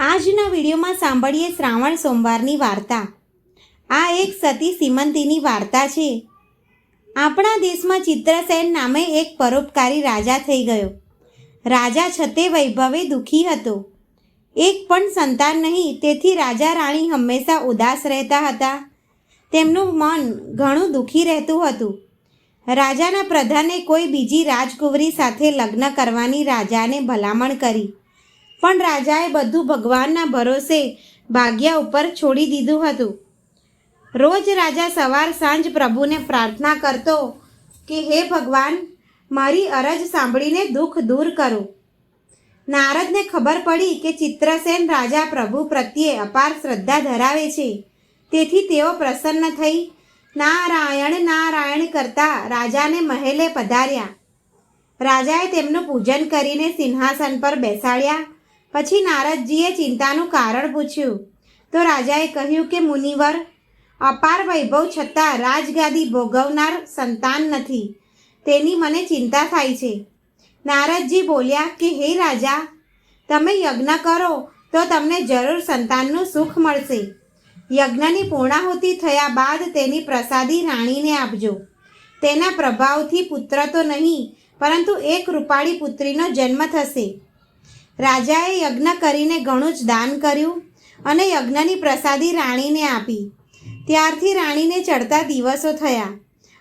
આજના વિડીયોમાં સાંભળીએ શ્રાવણ સોમવારની વાર્તા. આ એક સતી સીમંતીની વાર્તા છે. આપણા દેશમાં ચિત્રસેન નામે એક પરોપકારી રાજા થઈ ગયો. રાજા છતે વૈભવે દુઃખી હતો. એક પણ સંતાન નહીં, તેથી રાજા રાણી હંમેશા ઉદાસ રહેતા હતા. તેમનું મન ઘણું દુઃખી રહેતું હતું. રાજાના પ્રધાને કોઈ બીજી રાજકુંવરી સાથે લગ્ન કરવાની રાજાને ભલામણ કરી. પણ રાજાએ બધું ભગવાનના ભરોસે ભાગ્ય ઉપર છોડી દીધું હતું. રોજ રાજા સવાર સાંજ પ્રભુને પ્રાર્થના કરતો કે, હે ભગવાન, મારી અરજ સાંભળીને દુઃખ દૂર કરો. નારદને ખબર પડી કે ચિત્રસેન રાજા પ્રભુ પ્રત્યે અપાર શ્રદ્ધા ધરાવે છે. તેથી તેઓ પ્રસન્ન થઈ નારાયણ નારાયણ કરતા રાજાને મહેલે પધાર્યા. રાજાએ તેમનું પૂજન કરીને સિંહાસન પર બેસાડ્યા. પછી નારદજીએ ચિંતાનું કારણ પૂછ્યું. તો રાજાએ કહ્યું કે મુનિવર, અપાર વૈભવ છતાં રાજગાદી ભોગવનાર સંતાન નથી. તેની મને ચિંતા થાય છે. નારદજી બોલ્યા કે, હે રાજા, તમે યજ્ઞ કરો તો તમને જરૂર સંતાનનું સુખ મળશે. યજ્ઞની પૂર્ણાહુતિ થયા બાદ તેની પ્રસાદી રાણીને આપજો. તેના પ્રભાવથી પુત્ર તો નહીં, પરંતુ એક રૂપાળી પુત્રીનો જન્મ થશે. રાજાએ યજ્ઞ કરીને ઘણું જ દાન કર્યું અને યજ્ઞની પ્રસાદી રાણીને આપી. ત્યારથી રાણીને ચડતા દિવસો થયા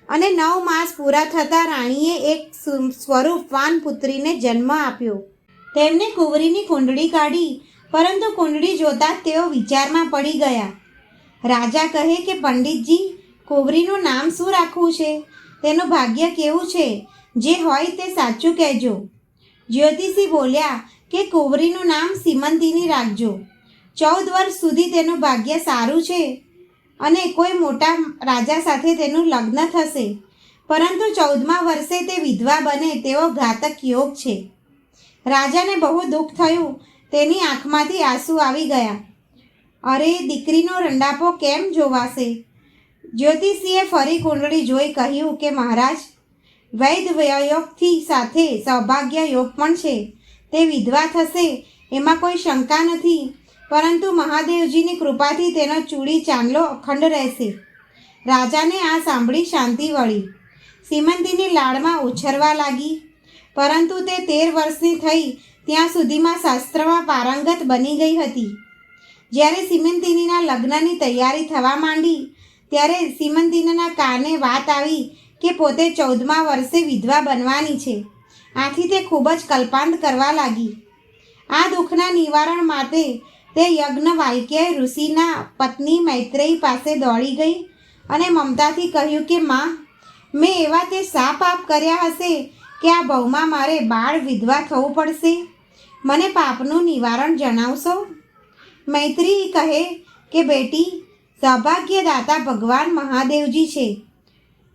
અને નવ માસ પૂરા થતાં રાણીએ એક સ્વરૂપવાન પુત્રીને જન્મ આપ્યો. તેમને કુંવરીની કુંડળી કાઢી, પરંતુ કુંડળી જોતા તેઓ વિચારમાં પડી ગયા. રાજા કહે કે, પંડિતજી, કુંવરીનું નામ શું રાખવું છે? તેનું ભાગ્ય કેવું છે? જે હોય તે સાચું કહેજો. જ્યોતિષી બોલ્યા કે કોવરીનું નામ સીમંતીની રાખજો. ચૌદ વર્ષ સુધી તેનું ભાગ્ય સારું છે અને કોઈ મોટા રાજા સાથે તેનું લગ્ન થશે. પરંતુ ચૌદમા વર્ષે તે વિધવા બને તેવો ઘાતક યોગ છે. રાજાને બહુ દુઃખ થયું. તેની આંખમાંથી આંસુ આવી ગયા. અરે, દીકરીનો રંડાપો કેમ જોવાશે? જ્યોતિષીએ ફરી કુંડળી જોઈ કહ્યું કે મહારાજ વૈદ વયોગથી સાથે સૌભાગ્ય યોગ પણ છે. તે વિધવા થશે, એમાં કોઈ શંકા નથી. પરંતુ મહાદેવજીની કૃપાથી તેનો ચૂડી ચાંદલો અખંડ રહેશે. રાજાને આ સાંભળી શાંતિ વળી. સીમંતીની લાડમાં ઉછરવા લાગી. પરંતુ તે તેર વર્ષની થઈ, ત્યાં સુધીમાં શાસ્ત્રમાં પારંગત બની ગઈ હતી. જ્યારે સિમંતિનીના લગ્નની તૈયારી થવા માંડી, ત્યારે સિમંતિનીના કાને વાત આવી કે પોતે ચૌદમા વર્ષે વિધવા બનવાની છે. આથી તે ખૂબ જ કલ્પાંત કરવા લાગી. આ દુઃખના નિવારણ માટે તે યજ્ઞ વાલ્ક્ય ઋષિના પત્ની મૈત્રેયી પાસે દોડી ગઈ અને મમતાથી કહ્યું કે, માં, મેં એવા તે શા પાપ કર્યા હશે કે આ ભવમાં મારે બાળ વિધવા થવું પડશે. મને પાપનું નિવારણ જણાવશો? મૈત્રી કહે કે, બેટી, સૌભાગ્યદાતા ભગવાન મહાદેવજી છે.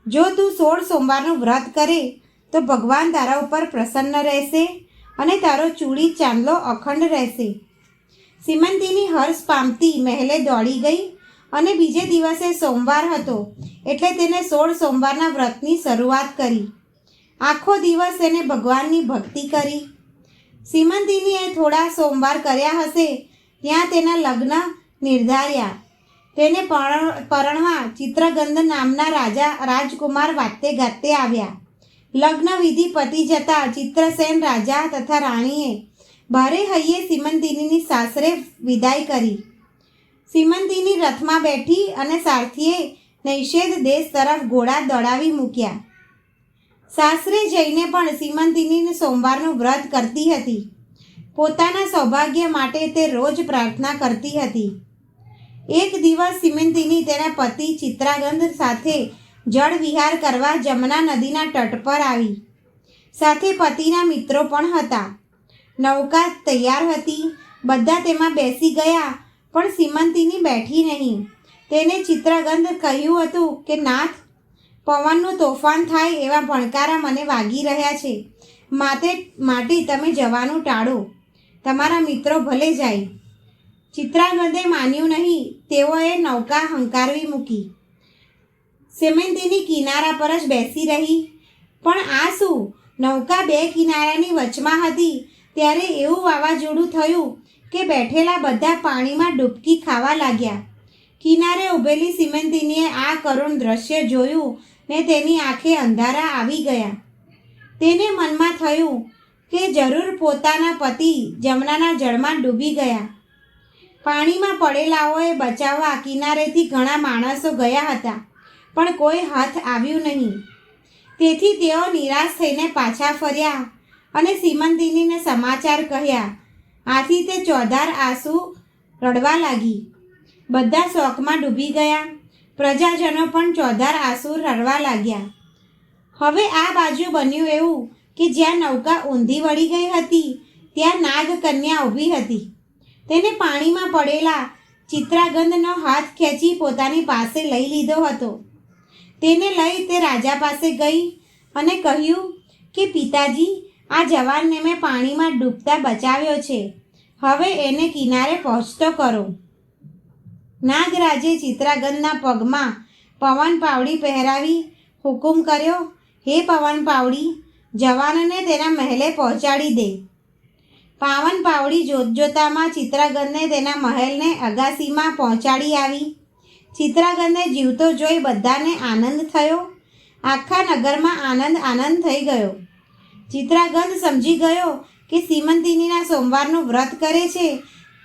જો તું સોળ સોમવારનું વ્રત કરે તો ભગવાન તારા ઉપર પ્રસન્ન રહેશે અને તારો ચૂડી ચાંદલો અખંડ રહેશે. સીમંતીની હર્ષ પામતી મહેલે દોડી ગઈ અને બીજે દિવસે સોમવાર હતો એટલે તેને સોળ સોમવારના વ્રતની શરૂઆત કરી. આખો દિવસ એને ભગવાનની ભક્તિ કરી. સીમંતીનીએ થોડા સોમવાર કર્યા હશે ત્યાં તેના લગ્ન નિર્ધાર્યા. તેને પરણ પરણવા ચિત્રગંધ નામના રાજા રાજકુમાર વાતે ગાતે આવ્યા. લગ્ન વિધિ પતી જતાં ચિત્રસેન રાજા તથા રાણીએ ભારે હૈયે સિમંતિનીની સાસરે વિદાય કરી. સિમંતિની રથમાં બેઠી અને સારથીએ નૈષેધ દેશ તરફ ઘોડા દોડાવી મૂક્યા. સાસરે જઈને પણ સિમંતિની સોમવારનું વ્રત કરતી હતી. પોતાના સૌભાગ્ય માટે તે રોજ પ્રાર્થના કરતી હતી. એક દિવસ સિમંતિની તેના પતિ ચિત્રાગંધ સાથે જળ વિહાર કરવા જમના નદીના તટ પર આવી. સાથે પતિના મિત્રો પણ હતા. નૌકા તૈયાર હતી. બધા તેમાં બેસી ગયા, પણ સિમંતિની બેઠી નહીં. તેને ચિત્રગંધ કહ્યું હતું કે, નાથ, પવનનું તોફાન થાય એવા ભણકારા મને વાગી રહ્યા છે. માટે માટે તમે જવાનું ટાળો. તમારા મિત્રો ભલે જાય. ચિત્રાગંધે માન્યું નહીં. તેઓએ નૌકા હંકારવી મૂકી. સેમેન્તીની કિનારા પર જ બેસી રહી. પણ આ શું? નૌકા બે કિનારાની વચમાં હતી. ત્યારે એવું વાવાઝોડું થયું કે બેઠેલા બધા પાણીમાં ડૂબકી ખાવા લાગ્યા. કિનારે ઊભેલી સિમંતિનીએ આ કરુણ દ્રશ્ય જોયું ને તેની આંખે અંધારા આવી ગયા. તેને મનમાં થયું કે જરૂર પોતાના પતિ જમનાના જળમાં ડૂબી ગયા. પાણીમાં પડેલાઓએ બચાવવા કિનારેથી ઘણા માણસો ગયા હતા. પણ કોઈ હાથ આવ્યું નહીં. તેથી તેઓ નિરાશ થઈને પાછા ફર્યા અને સીમંતિનીને સમાચાર કહ્યા. આથી તે ચોધાર આંસુ રડવા લાગી. બધા શોકમાં ડૂબી ગયા. પ્રજાજનો પણ ચોધાર આંસુ રડવા લાગ્યા. હવે આ બાજુ બન્યું એવું કે જ્યાં નૌકા ઊંધી વળી ગઈ હતી, ત્યાં નાગ કન્યા ઊભી હતી. તેને પાણીમાં પડેલા ચિત્રાગંધનો હાથ ખેંચી પોતાની પાસે લઈ લીધો હતો. તેને લઈ તે રાજા પાસે ગઈ અને કહ્યું કે, પિતાજી, આ જવાનને મેં પાણીમાં ડૂબતા બચાવ્યો છે. હવે એને કિનારે પહોંચતો કરો. નાગરાજે ચિત્રાગંધના પગમાં પવન પાવડી પહેરાવી હુકુમ કર્યો, હે પવન પાવડી, જવાનને તેના મહેલે પહોંચાડી દે. પાવન પાવડી જોતજોતામાં તેના મહેલને અગાસીમાં પહોંચાડી આવી. ચિત્રાગંધને જીવતો જોઈ બધાને આનંદ થયો. આખા નગરમાં આનંદ આનંદ થઈ ગયો. ચિત્રાગંધ સમજી ગયો કે સીમંતિનીના સોમવારનું વ્રત કરે છે.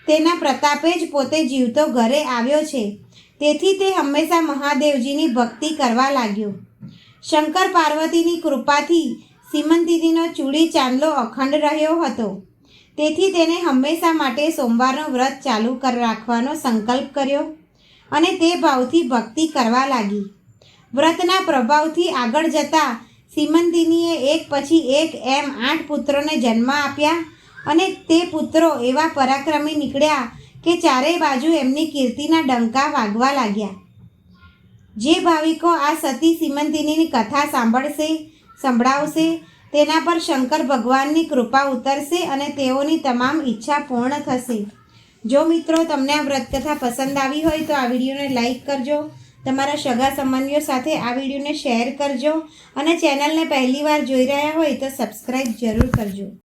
તેના પ્રતાપે જ પોતે જીવતો ઘરે આવ્યો છે. તેથી તે હંમેશા મહાદેવજીની ભક્તિ કરવા લાગ્યો. શંકર પાર્વતીની કૃપાથી સીમંતિનીનો ચૂડી ચાંદલો અખંડ રહ્યો હતો. તેથી તેને હંમેશા માટે સોમવારનું વ્રત ચાલુ કર રાખવાનો સંકલ્પ કર્યો. અને તે ભાવથી ભક્તિ કરવા લાગી. વ્રતના પ્રભાવથી આગળ જતા સિમંતિનીએ એક પછી એક એમ આઠ પુત્રોને જન્મ આપ્યા અને તે પુત્રો એવા પરાક્રમી નીકળ્યા કે ચારેય બાજુ એમની કીર્તિના ડંકા વાગવા લાગ્યા. જે ભાવિકો આ સતી સિમંતિનીની કથા સાંભળશે, સંભળાવશે, તેના પર શંકર ભગવાનની કૃપા ઉતરશે અને તેઓની તમામ ઈચ્છા પૂર્ણ થશે. જો મિત્રો તમને આ વ્રતકથા પસંદ આવી હોય તો આ વિડીયોને લાઈક કરજો, તમારા સગા સંબંધીઓ સાથે આ વિડીયોને શેર કરજો અને ચેનલને પહેલીવાર જોઈ રહ્યા હોય તો સબસ્ક્રાઈબ જરૂર કરજો.